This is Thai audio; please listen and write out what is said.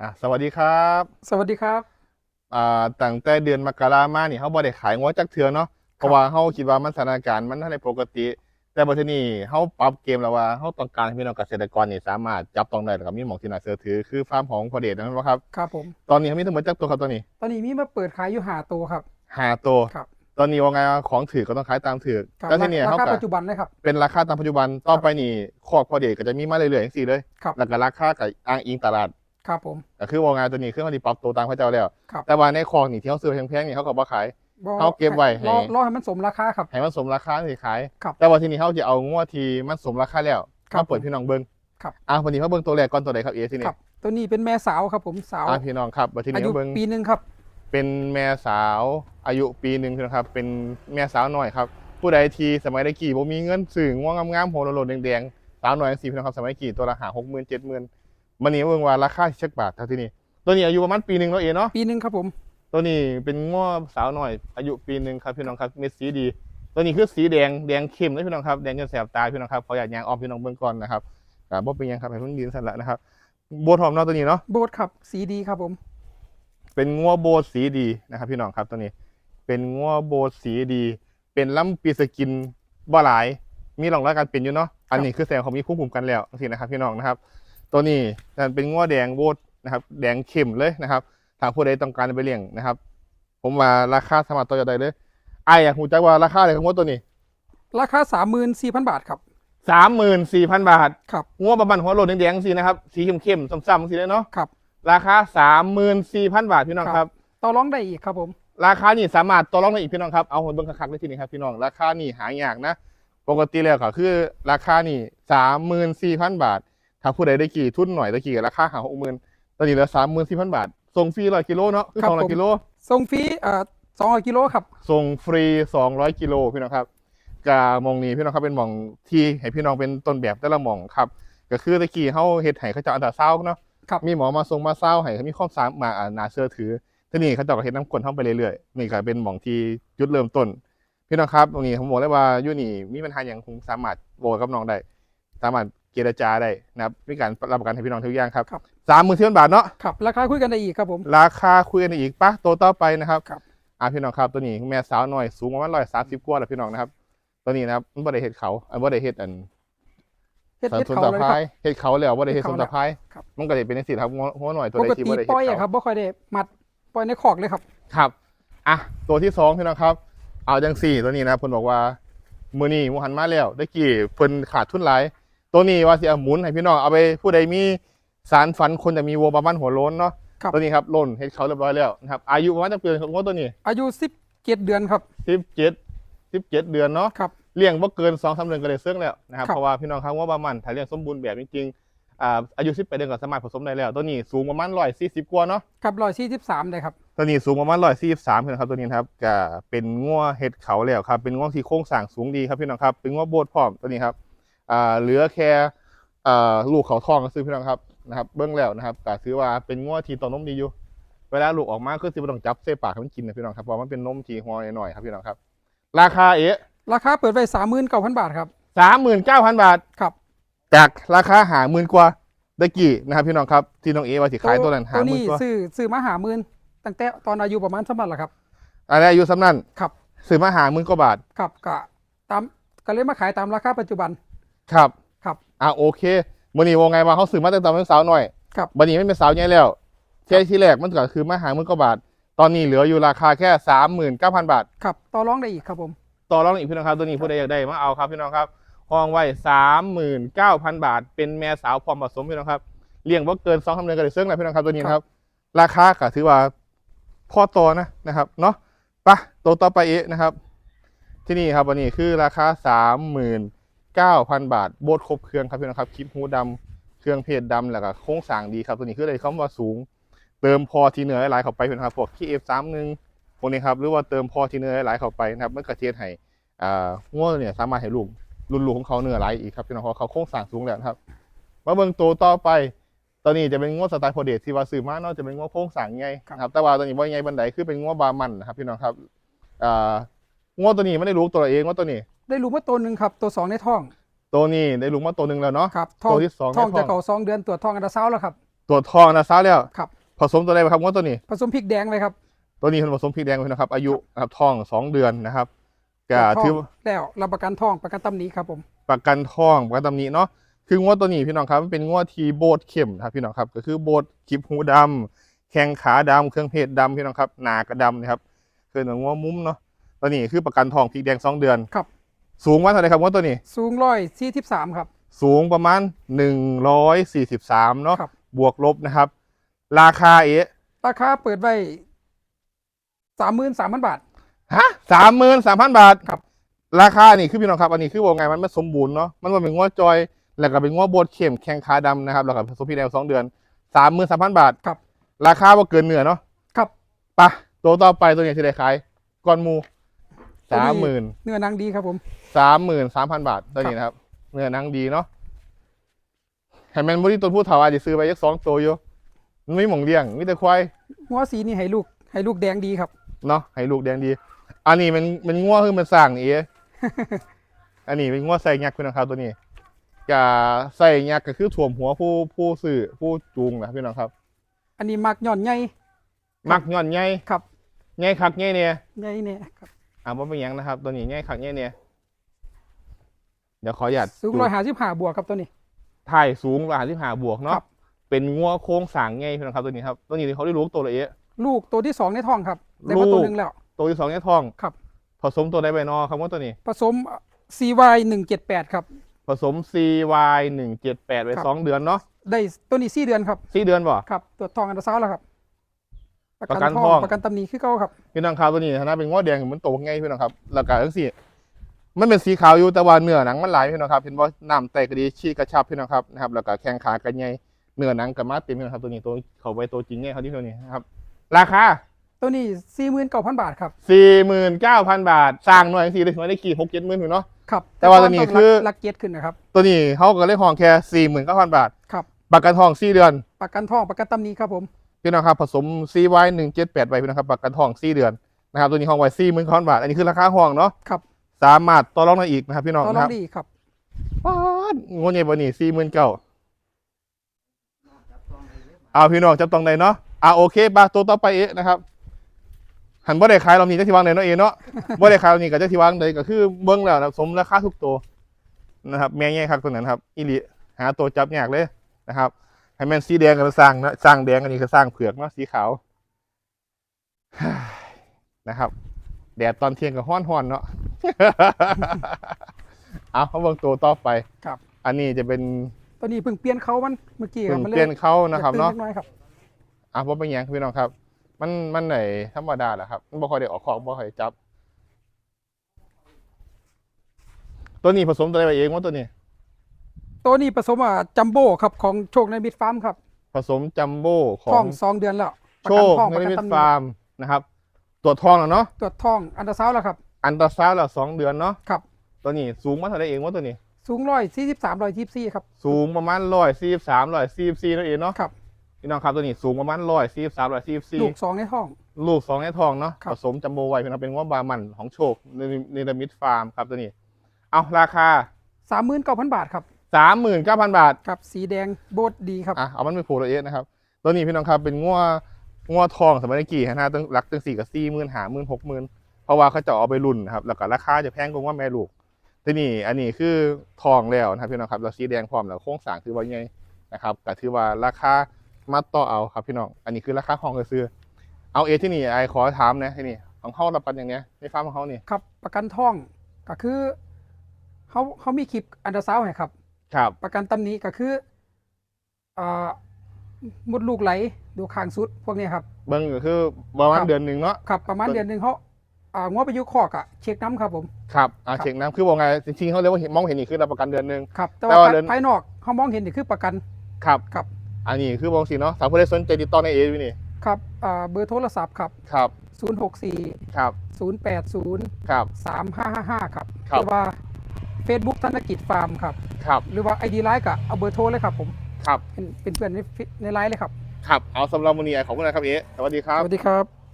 อะสวัสดีครับ สวัสดีครับอ่าตั้งแต่เดือนมกรามานี่เขาบ่ได้ขายงวจักเทื่อเนาะเพราะว่าเขาคิดว่ามันสถานการณ์มันทันได้ปกติ แต่บัดทีนี้เขาปรับเกมแล้วว่าเขาต้องการให้พี่น้องเกษตรกรนี่สามารถจับต้องได้แล้วก็มีหมองที่น่าเชื่อถือคือฟาร์มของพอเดชนะครับครับครับผมตอนนี้เขามีทั้งหมดจักตัวครับตอนนี้ ตอนนี้มีมาเปิดขายอยู่หาตัวครับหาตัวครับตอนนี้ว่าไงว่าของถือก็ต้องขายตามถือครับแล้วทีนี้ราเขาคาก็ปัจจุบันเลยครับเป็นราคาตามปัจจุบันต่อไปนี่คอกพอเดชก็จะมีมาเรื่อยๆอย่างสี่เลยครับแล้วก็ราคากับอ้างอิงตลาด ครับผมก็คือว่าไงตัวนี้คือเขาที่ปรับตัวตามพระเจ้าแล้ว ครับ แต่ว่าในคอกนี่ที่เขาซื้อแพงๆนี่เขาก็บ่ขาย บ่เอาเก็บไว้ให้ รอรอให้มันสมราคาครับ ให้มันสมราคาที่ขาย ครับแต่ว่าทีนี้เขาจะเอางวดที่มันสมราคาแล้วครับมาเปิดพี่น้องเบิ้งครับ อะวันนี้เขาเบิ้งตัวแรกก่อนตัวใดครับเอทีนี่ครับ ตัวนี้เป็นแม่สาวครับผมสาวอะพี่น้องครับวันที่อานี้ยุเขาเบิ้งปีหนึ่งครับ เป็นแม่สาวอายุปีหนึ่งพี่น้องครับ เป็นแม่สาวหน่อยครับ ผู้ใดทีสมัยตะกี้บ่มีเงินซื้อง่วงงามๆโหโลดๆแดงๆสาวหน่อยสี่พี่น้องครับสมัยกี้ตัวละหาหกหมื่นเจ็ดหมื่น มันนี้เบิ่งว่าราคาเช็คบาทเท่าที่นี่ตัวนี้อายุประมาณปีหนึ่งแล้วเองเนาะปีหนึ่งครับผม ตัวนี้เป็นง้อสาวหน่อย อายุปีหนึ่งครับพี่น้องครับเม็ดสีดี ตัวนี้คือสีแดงแดงเข้มนะพี่น้องครับแดงจนแสบตาพี่น้องครับขออยากยางออมพี่น้องเบื้องก่อนนะครับอ่าบ่เป็นหยังครับให้เพิ่งยืนสั่นละนะครับโบทอมเนาะตัวนี้เนาะโบสครับสีดีครับผม เป็นง้อโบทสีดีนะครับพี่น้องครับตัวนี้ เป็นง้อโบทสีดี เป็นล้ำปีสกินบ่หลายมีร่องรอยการเปลี่ยนอยู่เนาะอันนี้คือแสดงของมีคุ้มคุมกันแล้วสินะครับพี่น้องนะครับ ตัวนี้นั่นเป็นง้อแดงโบทนะครับ แดงเข้มเลยนะครับถ้าผู้ใดต้องการไปเลี้ยงนะครับ ผมว่าราคาสามารถต่อยอดได้เลยไอ้ายอยากรู้จักว่าราคาอะไรของง้อตัวนี้ราคาสามหมื่นสี่พันบาทครับสามหมื่นสี่พันบาทครับง้อประมาณหัวโลดแดงๆสินะครับสีเข้มๆซ้ำๆสิเลยเนาะครับราคาสามหมื่นสี่พันบาทพี่น้องครับต่อร้องได้อีกครับผม ราคานี่สามารถต่อรองได้อีกพี่น้องครับเอาหนเบิ้งคักๆเลยทีนี้ครับพี่น้องราคานี่หายากนะ ปกติแล้วก็คือราคานี่สามหมื่นสี่พันบาท ถ้าผู้ใดได้กี่ทุนหน่อยได้กี่ราคาหาหกหมื่นตอนนี้เหลือสามหมื่นสี่พันบาทส่งฟรีร้อยกิโลเนาะคือครับสองร้อยผมกิโลส่งฟรีเอ่อสองร้อยกิโลครับส่งฟรีสองร้อยกิโลพี่น้องครับกาหมองนี้พี่น้องครับเป็นหมองที่ให้พี่น้องเป็นต้นแบบแต่ละหมองครับ ก็คือตะกี้เขาเฮ็ดให้เขาเจะอันตราเศร้าเนาะครับมีหมอมาทรงมาเศร้าให้เขามีข้อมสามมาอ่านาเชื่อถือทีนี้เขาเจะก็เฮ็ดน้ำกลนเข้าไปเรื่อยๆนี่ก็เป็นหมองที่จุดเริ่มต้น พี่น้องครับตรงนี้ผมบอกเลยว่าอยู่นี่มีปัญหาอย่างคงสามารถโบกับน้องได้ สามารถ เจรจาได้นะครับมีการรับประกันให้พี่น้องทุกอย่างครับครับ สามหมื่นสี่พันบาทเนาะครับราคาคุยกันได้อีกครับผมราคาคุยกันอีกปะตัวต่อไปนะครับครับอ่าพี่น้องครับตัวนี้แม่สาวหน่อยสูงประมาณร้อยสามสิบกว่าแหละพี่น้องนะครับ ตัวนี้นะครับมันบ่ได้เห็ดเขาอันบ่ได้เห็ดอันเฮ็ดสันเฮ็ดสนเขาตะเลยไคครัร้บเห็ดเขาแล้วบ่ได้เห็ดเฮ็สดนเขาตะไคร้ครับมันก็จะเป็นสิครับหัวหัวหน่อยตัวปใดกที่ติบ่ได้เห็ดปล่อยอะคเขารับบ่ค่อยได้มัดปล่อยในคอกเลยครับ ครับ อะ ตัวที่สองพี่น้องครับ เอาจังสี่ตัวนี้นะครับเพิ่นบอกว่ามือนี้หมูหันมาแล้วตะกี้เพิ่นขาดทุนหลาย ตัวนี้ว่าสิเอาหมุนให้พี่น้องเอาไปผู้ใดมีสารฝันคนจะมีวัวประมาณหัวโล้นเนาะครับ ตัวนี้ครับโล่นเฮ็ดเขาเรียบร้อยแล้วนะครับอายุประมาณจะเกินของตัวนี้อายุสิบเจ็ดเดือนครับ สิบเจ็ดสิบเจ็ดเดือนเนาะ ครับ เลี้ยงบ่เกินสองสามเดือนก็เลยเสื่องแล้วนะครับครับ เพราะว่าพี่น้องครับว่าประมาณถ้าเลี้ยงสมบูรณ์แบบจริงๆอ่าอายุสิบแปดเดือนก็สามารถผสมได้แล้ว ตัวนี้สูงประมาณร้อยสี่สิบกว่าเนาะครับร้อยสี่สิบสามเลยครับ ตัวนี้สูงประมาณร้อยสี่สิบสามนะครับตัวนี้นะครับก็เป็นง้วเห็ดเขาแล้วครับเป็นง้วที่โค้งสร้างสูงดีครับพี่น้องครับเป็นง้วโบดพร้อมตัวนี้ครับอ่า เหลือแค่อ่าลูกเขาทองก็ซื้อพี่น้องครับนะครับเบื้องแล้วนะครับก็ถือว่าเป็นง้วที่ต่อนมดีอยู่ เวลาลูกออกมาก็สิบ่ต้องจับเส้ปากให้มันกินนะพี่น้องครับเพราะมันเป็นนมที่หัวหน่อยๆครับพี่น้องครับ ราคาเอ๊ะราคาเปิดไว้สามหมื่นเก้าพันบาทครับสามหมื่นเก้าพันบาทครับจากราคาหาหมื่นกว่าตะกี้นะครับพี่น้องครับที่น้องเอว่าสิขายตัวนั้นหาตัวหมื่นนี้กว่าซื้อซื้อมาหาหมื่นตั้งแต่ตอนอายุประมาณสมัครแหละครับอะไรอายุสำนันครับซื้อมาหาหมื่นกว่าบาทครับก็ตามก็เลยมาขายตามราคาปัจจุบัน ครับครับ อะโอเคมื่อนี้ว่าไงว่าเขาซื้อมาตั้งแต่เป็นสาวหน่อยครับบันนี้ไม่เป็นสาวใหญ่แล้วเที่ที่แรกมันก็คือมาหาหมื่นกว่าบาท ตอนนี้เหลืออยู่ราคาแค่สามหมื่นเก้าพันบาท ครับ ต่อรองได้อีกครับผม ต่อรองอีกพี่น้องครับ ตัวนี้ผู้ใดอยากได้มาเอาครับพี่น้องครับห้องไว้สามหมื่นเก้าพันบาท เป็นแม่สาวพร้อมผสมพี่น้องครับ เลี้ยงว่าเกินสองสามเดือนก็ได้เสื่องแล้วพี่น้องครับตัวนี้นะครับ ราคาก็ถือว่าพ่อโตนะนะครับเนาะไปะตัวต่อไปอีกนะครับ ที่นี่ครับวันนี้คือราคาสามหมื่น เก้าพันบาท โบสครบเครื่องครับพี่น้องครับคลิปหูดำเครื่องเพจดำแล้วก็โค้งสร้างดีครับตัวนี้คืออะไรคำว่าสูง เติมพอทีเหนือหลายเข้าไปพี่น้องครับพวกที่เอฟสามหนึ่งพวกนี้ครับหรือว่าเติมพอทีเหนือหลายเข้าไปนะครับมันกระเทียดให้อ่าง่วเนี่ยสามารถให้ลูกรุ่นลูกของเขาเนื้อหลายอีกครับพี่น้องเพราะเขาโค้งสร้างสูงแล้วครับมาเบิ่งตัวต่อไปตอนนี้จะเป็นงวดสไตล์โพเดตที่ว่าซื้อมาเนาะจะเป็นงวดโค้งสั่งไงครับแต่ว่าตอนนี้ว่าไงบันไดคือเป็นงวดบามันนะครับพี่น้องครับอ่างวดตัวนี้ไม่ได้รู้ตัวเองว่าตัวนี้ ได้รู้มาตัวหนึ่งครับ ตัวสองในท้อง ตัวนี้ได้รู้มาตัวหนึ่งแล้วเนาะครับท้องตัวที่สองในท้องท้จะองเก่าสองเดือนตรวจท้องอันตราซาวด์แล้วครับตรวจทองนะซาแล้วครับผสมตัวใดบ้างครับงวดตัวนี้ ผสมพริกแดงเลยครับ ตัวนี้เป็นผสมพริกแดงไว้นะครับ อายุนะครับทองสองเดือนนะครับก็ทองถือแล้วรับประกันทองประกันตำหนี้ครับผม ประกันทองประกันตำหนี้เนาะคืองวดตัวนี้พี่น้องครับมันเป็นงวดทีโบดเข้มนะครับพี่น้องครับ ก็คือโบดคลิปหูดำแข้งขาดำเครื่องเพชรดำพี่น้องครับหนากระดำนะครับคือหนังงวมุ้มเนาะตัวนี้คือประกันทองพริกแดงสองเดือนครับ สูงว่าเท่าไหรครับงวดตัวนี้ สูงร้อยสี่สิบสามครับ สูงประมาณ 143เนาะครับ บวกลบนะครับ ราคาเอ๊ะราคาเปิดไว้สามหมื่นสามพันบาท ฮะสามหมื่นสามพันบาทครับ ราคานี่คือพี่น้องครับ อันนี้คือว่าไงมันไม่สมบูรณ์เนาะมันว่าเป็นงวดจอย แล้วก็เป็นงวดโบดเข้มแข้งขาดำนะครับแล้วก็ผสมพี่แดงสองเดือนสามหมื่นสามพันบาทครับ ราคาว่าเกินเหนือเนาะครับ ไปะตัวต่อไปตัวนี้จะได้ขายก้อนหมูตัว สามนี้หมื่นเนื้อหนังดีครับผมสามหมื่นสามพันบาทตัวนี้นะครับ เนื้อหนังดีเนาะเห็นแมนบริตัวผู้เฒ่าอาจจะซื้อไปยักสองตัวอยู่มันไม่หมองเลี้ยงมีแต่ควายหัวสีนี่ให้ลูกให้ลูกแดงดีครับเนาะให้ลูกแดงดี อันนี้มันมันง่วคือมันสร้างนี่เอ๋อันนี้เป็นง่วใส่ยักษ์พี่น้องครับตัวนี้จะใส่ยักษ์ก็คือถ่วมหัวผู้ผู้สื่อผู้จูงนะพี่น้องครับ อันนี้มักย่อนใหญ่มักย่อนใหญ่ครับใหญ่คักใหญ่เนี่ยใหญ่เนี่ยครับ อ่าว่าเป็นหยังนะครับตัวนี้ใหญ่คักใหญ่เนี่ยเดี๋ยวขอหยัดสูงร้อยห้าสิบห้าบวกครับตัวนี้ถ่ายสูงร้อยห้าสิบห้าบวกคเนาะรับเป็นงัวโค้งสร้างใหญ่พี่น้องครับตัวนี้ครับตัวนี้เขาได้รู้ตัวละเอ๊ะลูกตัวที่สองในท้องครับได้มาลูกตัวหนึ่งแล้ว ตัวที่สองในท้องครับ ผสมตัวใดไปนอครับว่าตัวนี้ ผสม CY หนึ่งเจ็ดแปดครับผสม CY หนึ่งเจ็ดแปดไปครับสองเดือนเนาะได้ตัวนี้สี่เดือนครับสี่เดือนบ่ครับตรวจทองอันตราซาวด์แล้วครับ ประกันทองประกันตำหนิคือเก่าครับพี่น้องครับตัวนี้นะเป็นงอแดงเหมือนโตง่ายพี่น้องครับแล้วก็ทั้งสี่มันเป็นสีขาวอยู่แต่ว่าเนื้อหนังมันหลายพี่น้องครับเห็นว่าน้ำแตกก็ดีชีกระชับพี่น้องครับนะครับแล้วก็แข้งขากันใหญ่เนื้อหนังกับมาเต็มพี่น้องครับตัวนี้ตัวเขาไปตัวจริงไงเขาที่ตัวนี้นะครับราคาตัวนี้สี่หมื่นเก้าพันบาทครับสี่หมื่นเก้าพันบาทสร้างหน่วยสี่เลยหน่วยได้กี่หกเจ็ดหมื่นอยู่เนาะครับแต่ว่าตัวนี้งคือลักเกียรติขึ้นนะครับตัวนี้เขาก็เลยห้องแค่สี่หมื่นเก้าพันบาทครับประกันทองสี่เดือน ประกันทองประกันตำหนิครับผม พี่น้องครับผสม CY หนึ่งเจ็ดแปดไปพี่น้องครับประกันทองสี่เดือนนะครับตัวนี้ห้องไว้สี่หมื่นเก้าพันบาทอันนี้คือราคาห้องเนาะครับสามารถต่อรองได้อีกนะครับ พี่น้องต่อรนะอคงรับดีครับป๊าดงวดใหญ่บนี่สี่หมื่นเก้าเอาพี่น้องจับตองใดเนาะอ่าโอเคปะตัวต่อไปเอ๊ะนะครับหันบ่ได้ขายเรามีจักที่วางไหนเนาะเอเนาะ บ่ได้ขายเรานี่ก็จักที่วางใดก็คือเบิ้งแล้วนะสมราคาทุกตัวนะครับ แม่ใหญ่ครับตัวนั้นครับอีหลีหาตัวจับยากเลยนะครับ ให้แม่นสีแดงกันสร้างนะสร้างแดงอันนี้ก็สร้างเผือกเนาะสีขาวนะครับ แดดตอนเที่ยงก็ฮ้อนๆเนาะเอาเขาเบิ่งตัวต่อไปครับ อันนี้จะเป็นตัวนี้เพิ่งเปลี่ยนเขามันเมื่อกี้คเพิ่รับงมันเปลี่ยนเขานะครับอยกเนาะตื่ล็กอยครับอะว่าเป็นหยังพี่น้องครับ มันมันไหนธรรมดาแหละครับมันบ่ค่อยได้ออกของบ่ค่อยจับ ตัวนี้ผสมตัวอะไรไปเองว่าตัวนี้ ตัวนี้ผสมอะจัมโบ้ครับของโชคในบิดฟาร์มครับผสมจัมโบ้ขอท้องงสองเดือนแล้วประโชกันคทองในประกันมิตตำหนิฟาร์มนะครับ ตัวจทองแล้วเนาะตรวจทองอันตราซาวด์แล้วครับอันตราซาวด์แล้วสองเดือนเนาะครับ ตัวนี้สูงมาเท่าไหรเองว่าตัวนี้ สูงร้อยสี่สิบสามร้อยยี่สี่ครับสูงประมาณร้อยสี่สามร้อยสี่สี่นั่นเองเนาะครับพี่น้องครับตัวนี้สูงประมาณร้อยสี่สามร้อยสี่สี่ ลูกสองในท้อง ลูกสองในทองเนาะครัผบ สมจัมโบ้ไว้พี่น้องเป็นว่าบามันของโชคในในมิตฟาร์มครับตัวนี้ เอาราคาสามหมื่นเก้าพันบาทครับ สามหมื่นเก้าพันบาทครับสีแดงโบดดีครับอะเอามันไปผูกละเอียดนะครับตัวนี้พี่น้องครับเป็นงัวงัวทองสมัยกี่ฮะนะตั้งหลักตั้งสี่กับสี่หมื่นหาหมื่นหกหมื่นเพราะว่าเขาจะเอาไปรุ่นนะครับแล้วก็ราคาจะแพงกว่างัวแม่ลูกทีนี้อันนี้คือทองแล้วนะครับพี่น้องครับเราสีแดงพร้อมแล้วโค้งสร้างถือว่าไงนะครับแต่ถือว่าราคามาต่อเอาครับพี่น้องอันนี้คือราคาห้องซื้อเอาเอที่นี่ไอขอถามนะที่นี่ของเขารับประกันอย่างเนี้ยในฟาร์มของเขานี่ครับประกันทองก็คือเขาเขามีคลิปอันตราซาวด์ให้ครับ ครับ ประกันตำหนี้ก็คืออ่าหมดลูกไหลดูคางสุดพวกนี้ครับ เบิ้งก็คือประมาณครับ เดือนหนึ่งเนาะ ครับประมาณต้น เดือนหนึ่งเขาอ่างวไปอยุคอกอะเช็คน้ำครับผม ครับอ่าครับ เช็คน้ำคือบอกไงจริงๆเขาเรียกว่าเห็นมองเห็นนี่คือรับประกันเดือนหนึ่ง ครับ แต่แต่ว่าว่าเดือน ภายนอกเขามองเห็นนี่คือประกัน ครับครับ อันนี้คือบองสีเนาะสาวผู้ใดสนใจติดต่อในเอวีนี่ครับอ่าเบอร์โทรศัพท์ครับ ครับ064 ครับ080 ครับ 3555 ครับครัหบรือว่า Facebook ธนกิจฟาร์มครับ ครับ หรือว่า ID ไลน์กับเอาเบอร์โทรเลยครับผมครับ เป็นเป็นเพื่อนในในไลน์เลยครับ ครับ เอาสำหรับวันนี้ขอบคุณนะครับเอสวัสดีครับ สวัสดีครับ